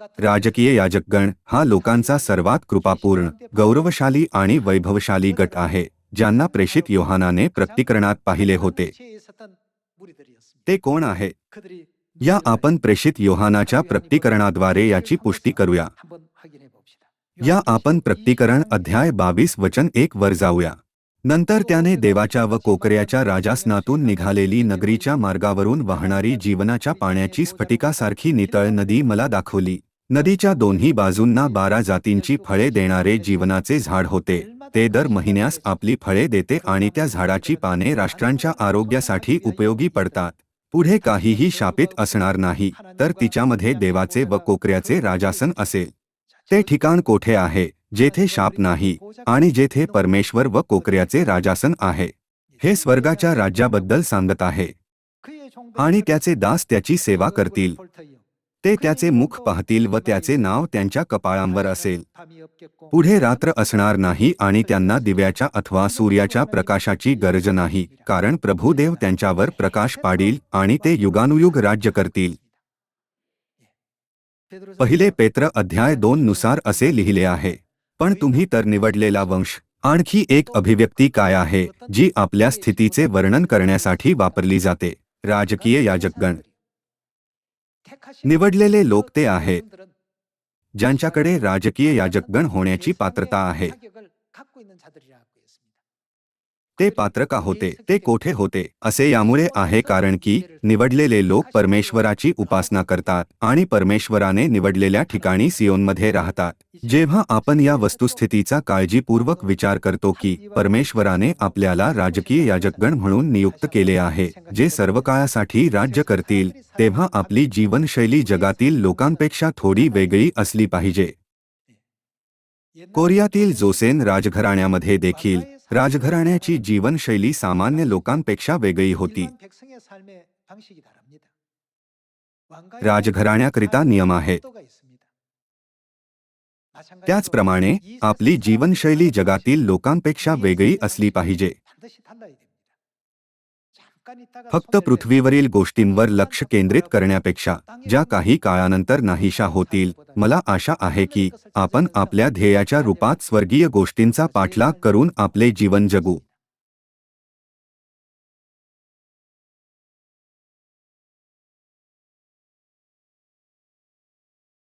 राजकीय याजकगण हा लोकांचा सर्वात कृपापूर्ण गौरवशाली आणि वैभवशाली गट आहे ज्यांना प्रेषित योहानाने प्रकटीकरणात पाहिले होते. ते कोण आहे? या आपण प्रेषित योहानाच्या प्रकटीकरणाद्वारे याची पुष्टी करूया. या आपण प्रकटीकरण अध्याय बावीस वचन एक वर जाऊया. नंतर त्याने देवाच्या व कोकऱ्याच्या राजासनातून निघालेली नगरीच्या मार्गावरून वाहणारी जीवनाच्या पाण्याची स्फटिकासारखी नितळ नदी मला दाखवली. नदीच्या दोन्ही बाजूंना बारा जातींची फळे देणारे जीवनाचे झाड होते. ते दर महिन्यास आपली फळे देते आणि त्या झाडाची पाने राष्ट्रांच्या आरोग्यासाठी उपयोगी पडतात. पुढे काहीही शापित असणार नाही तर तिच्यामध्ये देवाचे व कोकऱ्याचे राजासन असेल. ते ठिकाण कोठे आहे? जेथे शाप नाही आणि जेथे परमेश्वर व कोकऱ्याचे राजासन आहे हे स्वर्गाच्या राज्याबद्दल सांगत आहे. आणि त्याचे दास त्याची सेवा करतील. ते त्याचे मुख पाहतील व त्याचे नाव त्यांच्या कपाळांवर असेल. पुढे रात्र असणार नाही आणि त्यांना दिव्याच्या अथवा सूर्याच्या प्रकाशाची गरज नाही कारण प्रभुदेव त्यांच्यावर प्रकाश पाडील आणि ते युगानुयुग राज्य करतील. पहिले पेत्र अध्याय दोन नुसार असे लिहिले आहे. पण तुम्ही तर निवडलेला वंश. आणखी एक अभिव्यक्ती काय आहे जी आपल्या स्थितीचे वर्णन करण्यासाठी वापरली जाते? राजकीय याजकगण. निवडलेले लोक ते आहेत ज्यांच्याकडे राजकीय याजकगण होण्याची पात्रता आहे. ते पात्र का होते ते कोठे होते असे यामुळे आहे कारण की निवडलेले लोक परमेश्वराची उपासना करतात आणि परमेश्वराने निवडलेल्या ठिकाणी सियोनमध्ये राहतात. जेव्हा आपण या वस्तुस्थितीचा काळजीपूर्वक विचार करतो की परमेश्वराने आपल्याला राजकीय याजकगण म्हणून नियुक्त केले आहे जे सर्व काळासाठी राज्य करतील तेव्हा आपली जीवनशैली जगातील लोकांपेक्षा थोडी वेगळी असली पाहिजे. कोरियातील जोसेन राजघराण्यामध्ये देखील राजघराण्याची जीवनशैली सामान्य लोकांपेक्षा वेगळी होती. राजघराण्याकरिता नियम आहेत. त्याचप्रमाणे आपली जीवनशैली जगातील लोकांपेक्षा वेगळी असली पाहिजे. फक्त पृथ्वीवरील गोष्टींवर लक्ष केंद्रित करण्यापेक्षा ज्या काही काळानंतर नाहीशा होतील मला आशा आहे की आपण आपल्या ध्येयाच्या रूपात स्वर्गीय गोष्टींचा पाठलाग करून आपले जीवन जगू.